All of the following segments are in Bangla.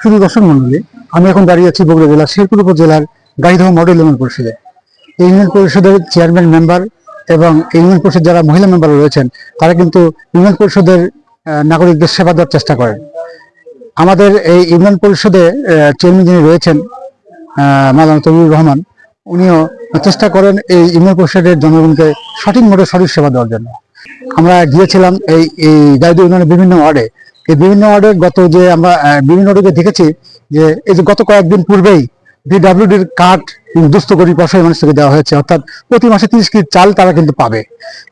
শুধু দর্শক মন্ডলী আমি এখন দাঁড়িয়ে আছি বগুড়া জেলার শেরপুর উপজেলার গাইদহ মডেল ইউনিয়ন পরিষদে। এই ইউনিয়ন পরিষদের চেয়ারম্যান মেম্বার এবং ইউনিয়ন পরিষদ যারা মহিলা মেম্বার রয়েছেন তারা কিন্তু ইউনিয়ন পরিষদের নাগরিকদের সেবা দেওয়ার চেষ্টা করেন। আমাদের এই ইউনিয়ন পরিষদে চেয়ারম্যান যিনি রয়েছেন আহ, মাওলানা তবিউর রহমান উনিও চেষ্টা করেন এই ইউনিয়ন পরিষদের জনগণকে সঠিক মোটে সঠিক সেবা দেওয়ার জন্য। আমরা গিয়েছিলাম এই এই গাইদু ইউনিয়নের বিভিন্ন ওয়ার্ডে। এই বিভিন্ন ওয়ার্ডে গত যে আমরা বিভিন্ন ওয়ার্ডে দেখেছি যে এই যে গত কয়েকদিন পূর্বেই বিডাব্লিউডির কার্ড দুস্থ গরিব অসহায় মানুষকে দেওয়া হয়েছে। অর্থাৎ প্রতি মাসে তিরিশ কেজি চাল তারা কিন্তু পাবে।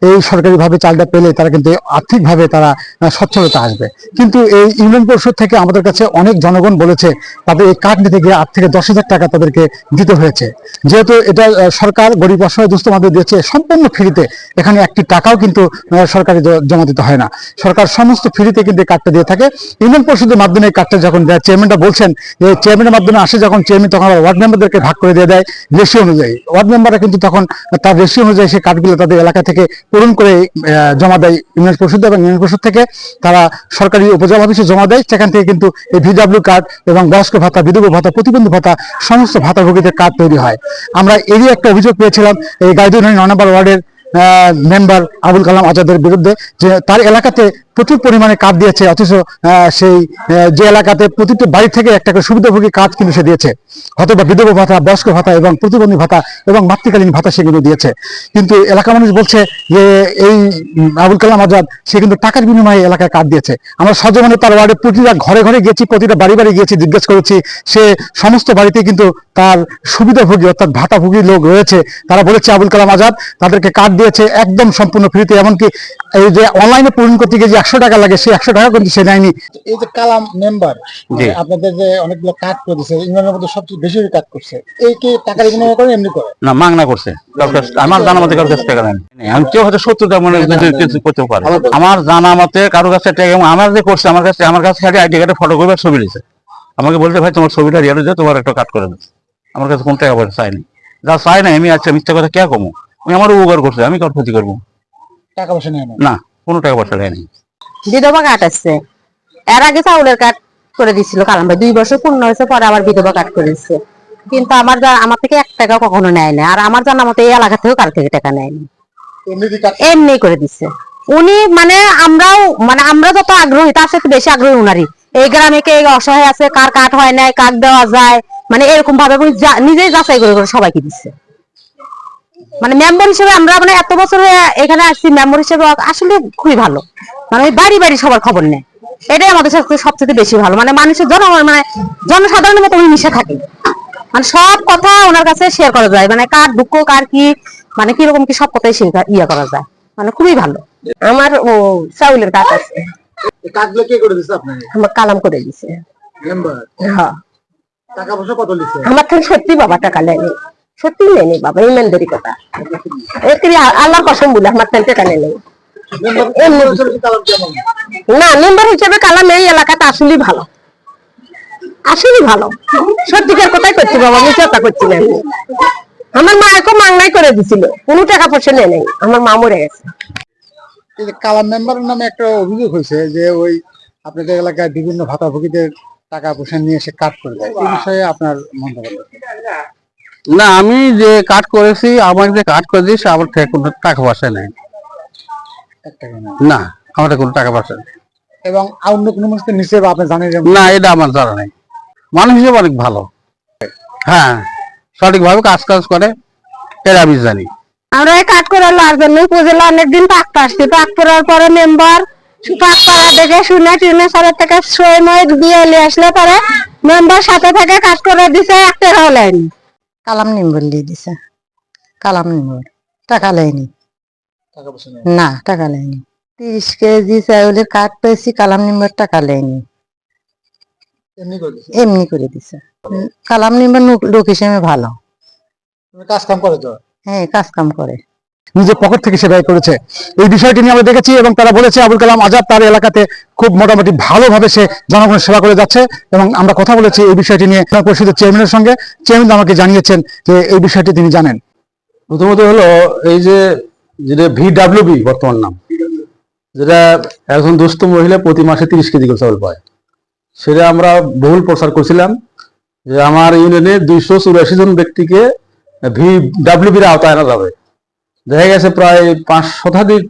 এই সরকারিভাবে চালটা পেলে তারা কিন্তু আর্থিকভাবে তারা আহ, সচ্ছলতা আসবে। কিন্তু এই ইউনিয়ন পরিষদ থেকে আমাদের কাছে অনেক জনগণ বলেছে তাদের এই কার্ড নিতে গিয়ে আট থেকে দশ হাজার টাকা তাদেরকে দিতে হয়েছে। যেহেতু এটা সরকার গরিব অসহায় দুস্থ মানুষদের দিয়েছে সম্পূর্ণ ফ্রিতে এখানে একটি টাকাও কিন্তু সরকারি জমা দিতে হয় না। সরকার সমস্ত ফ্রিতে কিন্তু কার্ডটা দিয়ে থাকে। ইউনিয়ন পরিষদের মাধ্যমে এই কার্ডটা যখন দেয় চেয়ারম্যানটা বলছেন যে চেয়ারম্যানের মাধ্যমে আসে যখন চেয়ারম্যান তখন ওয়ার্ড মেম্বারদেরকে ভাগ করে দিয়ে দেয়। রেশিও অনুযায়ী। ওয়ার্ড মেম্বাররা কিন্তু তখন তার রেশিও অনুযায়ী সেই কার্ডগুলো তাদের এলাকা থেকে পূরণ করে জমা দেয় ইউনিয়ন পরিষদ এবং ইউনিয়ন পরিষদ থেকে তারা সরকারি উপজেলা অফিসে জমা দেয়। সেখান থেকে কিন্তু এই ভিডাব্লিউ কার্ড এবং বয়স্ক ভাতা, বিধবা ভাতা, প্রতিবন্ধী ভাতা, সমস্ত ভাতাভোগীদের কার্ড তৈরি হয়। আমরা এরই একটা অভিযোগ পেয়েছিলাম এই গাইদুল নয় নম্বর ওয়ার্ডের মেম্বার আবুল কালাম আজাদের বিরুদ্ধে যে তার এলাকাতে প্রচুর পরিমাণে কার্ড দিয়েছে, অথচ সেই যে এলাকাতে প্রতিটি বাড়ি থেকে একটা করে সুবিধাভোগী কাজ কিন্তু সে দিয়েছে। হয়তো বা বিধবা ভাতা, বয়স্ক ভাতা এবং প্রতিবন্ধী ভাতা এবং মাতৃকালীন ভাতা সেগুলো দিয়েছে। কিন্তু এলাকা মানুষ বলছে যে, এই আবুল কালাম আজাদ, সে কিন্তু টাকার বিনিময়ে এলাকায় কার্ড দিয়েছে। আমরা সজমানে তার ওয়ার্ডে প্রতিটা ঘরে ঘরে গিয়েছি প্রতিটা বাড়ি বাড়ি গিয়েছি, জিজ্ঞেস করেছি। সে সমস্ত বাড়িতে কিন্তু তার সুবিধাভোগী, অর্থাৎ ভাতাভোগী লোক রয়েছে। তারা বলেছে, আবুল কালাম আজাদ, তাদেরকে কার্ড দিয়েছে, একদম সম্পূর্ণ ফ্রিতে। এমনকি এই যে অনলাইনে পূরণ করতে গিয়ে যে একশো টাকা লাগে সেই একশো টাকা কিন্তু সে নেয়নি। এই যে কালাম মেম্বার আপনাদের যে অনেকগুলো কার্ড করে দিচ্ছে ইউনিয়নের মধ্যে সবচেয়ে বেশি কার্ড করছে এই কি টাকার বিনিময় করে এমনি করে? না মাংনা করছে। আমার জানা মতে কারোর কাছে টাকা নেয়নি। আমি কেউ হয়তো সত্যতা মনে করে কিছু করতেও পারে। আমার জানা মতে কারোর কাছে টাকা আমার যে করছে আমার কাছে আমার কাছে খালি আইডি কার্ডে ফটো করবে ছবি দিয়েছে আমাকে বলতে ভাই তোমার ছবিটা রিয়ালে দিয়ে তোমার একটা কাট করে দিচ্ছে আমার কাছে কোন টাকা পয়সা চাইনি যা চাই না আমি আচ্ছা মিথ্যা কথা কে কমো? আমি আমার উপকার করছে আমি কার ক্ষতি করব? টাকা পয়সা নেয় না। কোনো টাকা পয়সা দেয়নি বিধবা কার্ড আসছে এর আগে চাউলের কার্ড করে দিছিল কালাম। ভাই দুই বছর পূর্ণ হয়েছে পরে আবার বিধবা কার্ড করে দিচ্ছে কিন্তু আমার আমার থেকে এক টাকা কখনো নেয় না আর আমার জানা মতো এই এলাকা থেকেও কার থেকে টাকা নেয়নি। এমনি করে দিচ্ছে উনি মানে আমরাও মানে আমরা যত আগ্রহী তার সাথে বেশি আগ্রহী উনারই। এই গ্রামে কে অসহায় আছে কার কাঠ হয় নাই কাঠ দেওয়া যায়। মানে এরকম ভাবে নিজেই যাচাই করে করে সবাইকে দিচ্ছে মানে মেম্বার হিসেবে আমরা মানে এত বছর এখানে আসছি মেম্বার হিসেবে আসলে খুবই ভালো। মানে বাড়ি বাড়ি সবার খবর নেয়। এটাই আমাদের সাথে সবচেয়ে বেশি ভালো। মানে মানুষের জন মানে জনসাধারণের মতো উনি মিশে থাকে মানে সব কথা ওনার কাছে শেয়ার করা যায়। মানে কার দুঃখ কার কি মানে কীরকম কি সব কথাই ইয়ে করা যায়। মানে খুবই ভালো। আমার ও চাউলের কাঠ আছে। এই কে করে দিচ্ছে আপনাকে? আমার কালাম করে দিছে। মেম্বার হ্যাঁ। টাকা পয়সা কত দিচ্ছে আমার থেকে সত্যি বাবা টাকা নেয়নি সত্যি নেয়নি বাবা ইমানদারি কথা। আল্লাহর কসম বলে আমার টাকা কেমন? না মেম্বার হিসেবে কালাম এই এলাকাতে আসলেই ভালো। আসলেই ভালো। সত্যিকার কথাই করছি বাবা আমি চেষ্টা করছি না আমার মা এখন মাংনাই করে দিছিল কোনো টাকা পয়সা নেই নাই আমার মা মরে গেছে। কালাম মেম্বারের নামে একটা অভিযোগ হয়েছে যে ওই আপনাদের এলাকায় বিভিন্ন ভাতাভোগীদের টাকা পয়সা নিয়ে এসে কাট করে দেয়। এই বিষয়ে আপনার মন্তব্য? না আমি যে কাট করেছি আমার যে কাট করে দিয়েছি আমার থেকে কোনো টাকা পয়সা নেই। না। না আমার থেকে কোনো টাকা পয়সা নেই। এবং অন্য কোনো মানুষকে নিচে বা আপনি জানেন না এটা আমার জানা নেই। মানুষ হিসেবে অনেক ভালো। হ্যাঁ সঠিকভাবে কাজ কাজ করে এটা আমি জানি। আমরা এই কাঠ করে লার জন্য উপজেলা অনেকদিন পাক আসছি। পাক করার পরে মেম্বার পাক করা দেখে শুনে টুনে সরের থেকে সই মই দিয়ে এলে আসলে পরে মেম্বার সাথে থেকে কাজ করে দিছে একটা হলেন কালাম নিম্বর দিয়ে দিছে। কালাম নিম্বর টাকা লেয়নি। না টাকা লেয়নি। তিরিশ কেজি চাউলের কাঠ পেয়েছি কালাম নিম্বর টাকা লেয়নি। এমনি করে দিছে? কালাম নিম্বর লোক- হিসেবে ভালো। কাজ কাম করে তো? হ্যাঁ কাজ কাম করে। নিজের পকেট থেকে সে ব্যয় করেছে। এই বিষয়টি নিয়ে আমরা দেখেছি এবং তারা বলেছে, আবুল কালাম আজাদ তার এলাকাতে খুব মোটামুটি ভালোভাবে সে জনগণের সেবা করে যাচ্ছে এবং আমরা কথা বলেছি এই বিষয়টি নিয়ে পরিষদের চেয়ারম্যানের সঙ্গে। চেয়ারম্যান আমাকে জানিয়েছেন যে এই বিষয়টি তিনি জানেন। প্রথমত হলো এই যে, যেটা ভিডাব্লিউবি বর্তমান নাম, যেটা একজন দুস্থ মহিলা প্রতি মাসে তিরিশ কেজি করে চাউল পায়। সেটা আমরা বহুল প্রচার করছিলাম যে আমার ইউনিয়নে দুইশো চুরাশি জন ব্যক্তিকে ভি ডাব্লিউবির আওতায় আনা যাবে। দেখা গেছে প্রায় পাঁচ শতাধিক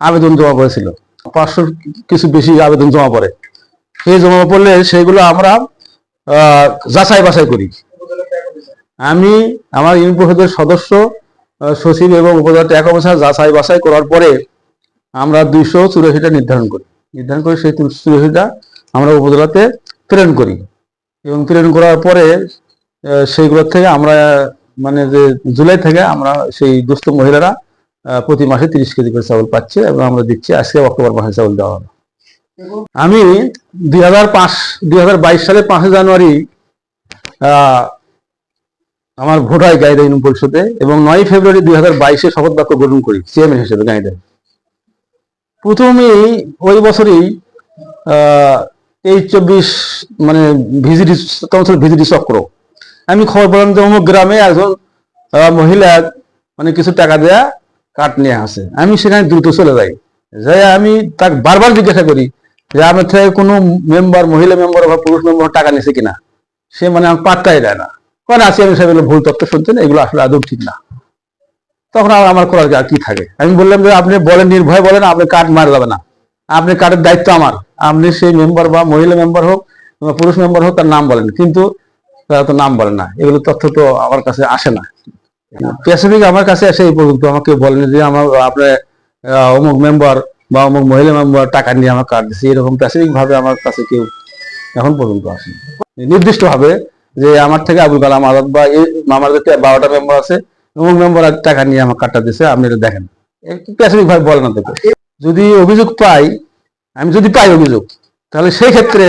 আবেদন জমা পড়েছিল। পাঁচশোর কিছু বেশি আবেদন জমা পড়ে। সেই জমা পড়লে সেগুলো আমরা যাচাই বাছাই করি। আমি, আমার ইউনিয়ন পরিষদের সদস্য সচিব এবং উপজেলা টাকা পয়সা যাচাই বাছাই করার পরে আমরা দুইশো চুরাশিটা নির্ধারণ করি। নির্ধারণ করে সেই চুরাশিটা আমরা উপজেলাতে প্রেরণ করি। এবং প্রেরণ করার পরে সেইগুলোর থেকে আমরা মানে যে জুলাই থেকে আমরা সেই দুস্থ মহিলারা প্রতি মাসে তিরিশ কেজি করে চাউল পাচ্ছে এবং আমরা দিচ্ছি। আজকে অক্টোবর মাসে চাউল দেওয়া হবে। আমি দুই হাজার পাঁচ, দুই হাজার বাইশ সালে পাঁচই জানুয়ারি আমার ভোট হয় গাইড ইউনিয়ন পরিষদে এবং নয় ফেব্রুয়ারি দুই হাজার বাইশে শপথ বাক্য গ্রহণ করি, চেয়ারম্যান হিসেবে গাইডের প্রথমেই ওই বছরই, আহ তেইশ চব্বিশ মানে ভিজিটি ভিজিটি চক্র। আমি খবর পেলাম যে অমুক গ্রামে একজন মহিলা মানে কিছু টাকা দেয়া কাঠ নিয়ে আসে। আমি সেখানে দ্রুত চলে যাই। যাই আমি তাকে বারবার জিজ্ঞাসা করি যে আমার থেকে কোনো মেম্বার মহিলা মেম্বার বা পুরুষ মেম্বার টাকা নিয়েছে কিনা? সে মানে আমার পাত্তাই দেয় না। কারণ আসি আমি সাহেব ভুল তথ্য শুনছেন এগুলো আসলে আদৌ ঠিক না। তখন আর আমার করার কি থাকে? আমি বললাম যে, আপনি বলেন, নির্ভয় বলেন, আপনি কার্ড মারা যাবে না। আপনি কার্ডের দায়িত্ব আমার। আপনি সেই মেম্বার বা মহিলা মেম্বার হোক পুরুষ মেম্বার হোক, তার নাম বলেন। কিন্তু তারা তো নাম বলে না। এগুলো তথ্য তো আমার কাছে আসে না। স্পেসিফিক আমার কাছে এসে এই পর্যন্ত আমাকে বলেন যে আমার, আপনার অমুক মেম্বার বা অমুক মহিলা মেম্বার টাকা নিয়ে আমার কার্ড দিচ্ছে এরকম স্পেসিফিক ভাবে আমার কাছে কেউ এখন পর্যন্ত আসেনি। নির্দিষ্ট ভাবে যে আমার থেকে আবুল কালাম আজাদ বা এই আমার যে বারোটা মেম্বার আছে, অমুক মেম্বার টাকা নিয়ে আমার কার্ডটা দিচ্ছে আপনি এটা দেখেন। স্পেসিফিক ভাবে বলে না যদি অভিযোগ পাই, আমি যদি পাই অভিযোগ, তাহলে সেই ক্ষেত্রে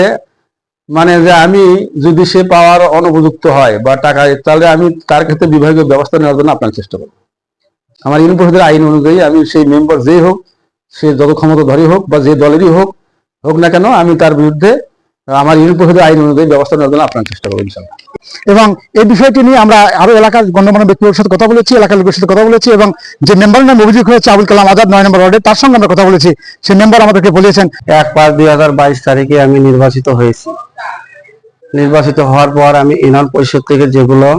মানে যে আমি যদি সে পাওয়ার অনুপযুক্ত হয় বা টাকা, তাহলে আমি তার ক্ষেত্রে বিভাগীয় ব্যবস্থা নেওয়ার জন্য আপনার চেষ্টা করব। আমার ইউনিয়ন পরিষদের আইন অনুযায়ী আমি সেই মেম্বার যেই হোক, সে যত ক্ষমতা ধরে হোক বা যে দলেরই হোক হোক না কেন, আমি তার বিরুদ্ধে আমার ইউনিয়ন পরিষদের আইন অনুযায়ী ব্যবস্থা নেওয়ার জন্য আপনার চেষ্টা করব ইনশাল্লাহ এবং এই বিষয়টি নিয়ে আমরা আরও এলাকার গণ্যমান্য ব্যক্তিদের সাথে কথা বলেছি, এলাকার লোকের সাথে কথা বলেছি এবং যে মেম্বার নাম অভিযোগ হয়েছে আবুল কালাম আজাদ নয় নম্বর ওয়ার্ডে, তার সঙ্গে আমরা কথা বলেছি সেই মেম্বার আমাদেরকে বলেছেন, এক পাঁচ দুই হাজার বাইশ তারিখে আমি নির্বাচিত হয়েছি নির্বাচিত হওয়ার পর আমি ইউনিয়ন পরিষদ থেকে যেগুলো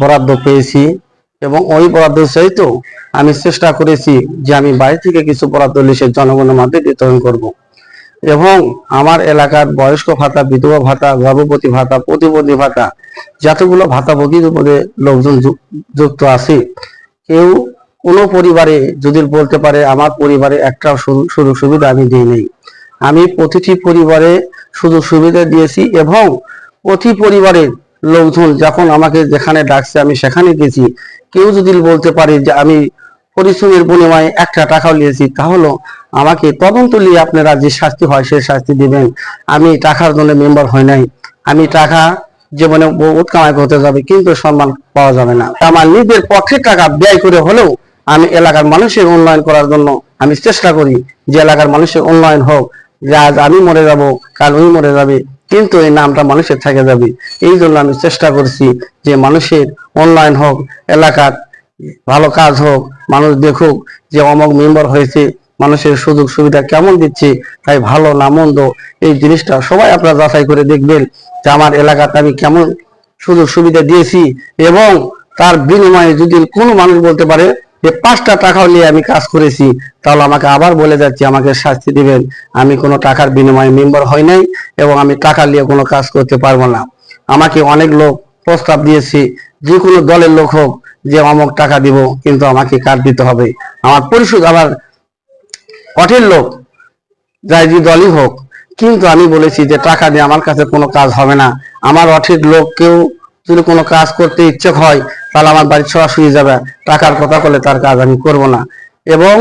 বরাদ্দ পেয়েছি এবং ওই বরাদ্দ তো আমি চেষ্টা করেছি যে আমি বাইরে থেকে কিছু বরাদ্দ লিখে জনগণের মধ্যে বিতরণ করব। এবং আমার এলাকার বয়স্ক ভাতা, বিধবা ভাতা, গর্ভবতী ভাতা, প্রতিবন্ধী ভাতা, যতগুলো ভাতাভোগীর উপরে লোকজন যুক্ত আছে, কেউ কোনো পরিবারে যদি বলতে পারে আমার পরিবারে একটা সুযোগ সুবিধা আমি দিই নেই। আমি প্রতিটি পরিবারে সুযোগ সুবিধা দিয়েছি এবং প্রতি পরিবারের লোকজন যখন আমাকে যেখানে ডাকছে আমি সেখানে গেছি। কেউ যদি বলতে পারে যে আমি পরিশ্রমের বিনিময়ে একটা টাকাও নিয়েছি তাহলে আমাকে তদন্ত নিয়ে আপনারা যে শাস্তি হয় সেই শাস্তি দিবেন। আমি টাকার জন্য মেম্বার হয় নাই। আমি টাকা জীবনে বহুত কামাই করতে যাবে, কিন্তু সম্মান পাওয়া যাবে না। আমার নিজের পক্ষে টাকা ব্যয় করে হলেও আমি এলাকার মানুষের উন্নয়ন করার জন্য আমি চেষ্টা করি যে এলাকার মানুষের উন্নয়ন হোক, যে আজ আমি মরে যাব, কাল ওই মরে যাবে, কিন্তু এই নামটা মানুষের থেকে যাবে। এই জন্য আমি চেষ্টা করছি যে মানুষের উন্নয়ন হোক, এলাকার ভালো কাজ হোক, মানুষ দেখুক যে অমক মেম্বার হয়েছে, মানুষের সুযোগ সুবিধা কেমন দিচ্ছে, তাই ভালো না মন্দ, এই জিনিসটা সবাই আপনারা যাচাই করে দেখবেন যে আমার এলাকাতে আমি কেমন সুযোগ সুবিধা দিয়েছি এবং তার বিনিময়ে যদি কোনো মানুষ বলতে পারে যে পাঁচটা টাকাও নিয়ে আমি কাজ করেছি, তাহলে আমাকে আবার বলে যাচ্ছি, আমাকে শাস্তি দিবেন। আমি কোনো টাকার বিনিময়ে মেম্বার হই নাই এবং আমি টাকা নিয়ে কোনো কাজ করতে পারব না। আমাকে অনেক লোক প্রস্তাব দিয়েছে, যে কোনো দলের লোক হোক যে অমুক টাকা দিব, কিন্তু আমাকে কার্ড দিতে হবে? আমার পরিশোধ আমার অটের লোক, যাই যে দলই হোক। কিন্তু আমি বলেছি যে টাকা দিয়ে আমার কাছে কোনো কাজ হবে না। আমার অঠিক লোক কেউ যদি কোনো কাজ করতে ইচ্ছুক হয়, তাহলে আমার বাড়ি সরাসরি যাবে। টাকার কথা বলে তার কাজ আমি করব না। এবং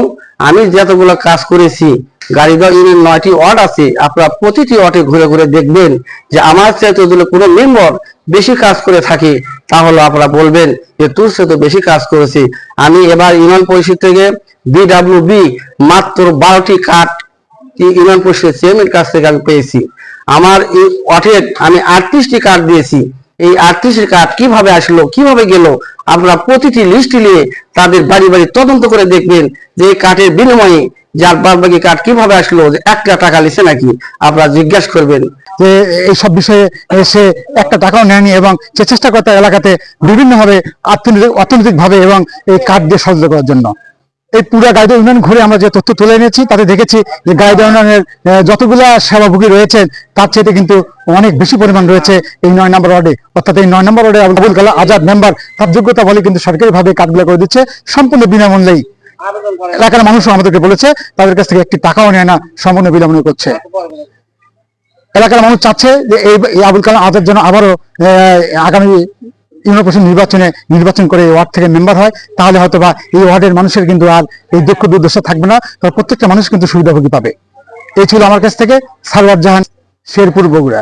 আমি যতগুলো কাজ করেছি গাড়িদহ ইউনিয়ন নয়টি ওয়ার্ড আছে, আপনারা প্রতিটি ওয়ার্ডে ঘুরে ঘুরে দেখবেন যে আমার চাইতে যদি কোনো মেম্বার বেশি কাজ করে থাকে তাহলে আপনারা বলবেন যে তোর সাথে বেশি কাজ করেছি আমি এবার ইউনিয়ন পরিষদ থেকে বিডাব্লিউ বি মাত্র বারোটি কাঠ ইউনিয়ন পরিষদের চেয়ারম্যান কাছ থেকে আমি পেয়েছি। আমার এই অটের আমি আটত্রিশটি কার্ড দিয়েছি। এই আটত্রিশটি কার্ড কীভাবে আসলো, কীভাবে গেল, আপনারা প্রতিটি লিস্ট নিয়ে তাদের বাড়ি বাড়ি তদন্ত করে দেখবেন যে এই কার্ডের বিনিময়ে যার বাদ বাকি কার্ড কীভাবে আসলো, যে একটা টাকা লিখে নাকি, আপনারা জিজ্ঞাসা করবেন। যে এইসব বিষয়ে সে একটা টাকাও নেয়নি এবং সে চেষ্টা করতে এলাকাতে বিভিন্নভাবে অর্থনৈতিক অর্থনৈতিকভাবে এবং এই কার্ড দিয়ে সহযোগিতা করার জন্য। এই পুরা গাইড ইউনিয়ন ঘুরে আমরা যে তথ্য তুলে এনেছি, তাতে দেখেছি যে গাইড ইউনিয়নের যতগুলা সেবাভোগী রয়েছেন, তার চেয়ে কিন্তু অনেক বেশি পরিমাণ রয়েছে এই নয় নম্বর ওয়ার্ডে। অর্থাৎ এই নয় নম্বর ওয়ার্ডে আবুল কালাম আজাদ মেম্বার তার যোগ্যতা বলে কিন্তু সরকারিভাবে কার্ডগুলো করে দিচ্ছে, সম্পূর্ণ বিনামূল্যেই। এলাকার মানুষও আমাদেরকে বলেছে, তাদের কাছ থেকে একটি টাকাও নেয় না, সম্পূর্ণ বিনামূল্যে করছে। এলাকার মানুষ চাচ্ছে যে এই আবুল কালাম আজাদ যেন আবারও আগামী ইউনিভার্সিটি নির্বাচনে নির্বাচন করে এই ওয়ার্ড থেকে মেম্বার হয়, তাহলে হয়তো বা এই ওয়ার্ডের মানুষের কিন্তু আর এই দুঃখ দুর্দশা থাকবে না, তবে প্রত্যেকটা মানুষ কিন্তু সুবিধাভোগী পাবে। এই ছিল আমার কাছ থেকে সারওয়ার জাহান শেরপুর বগুড়া।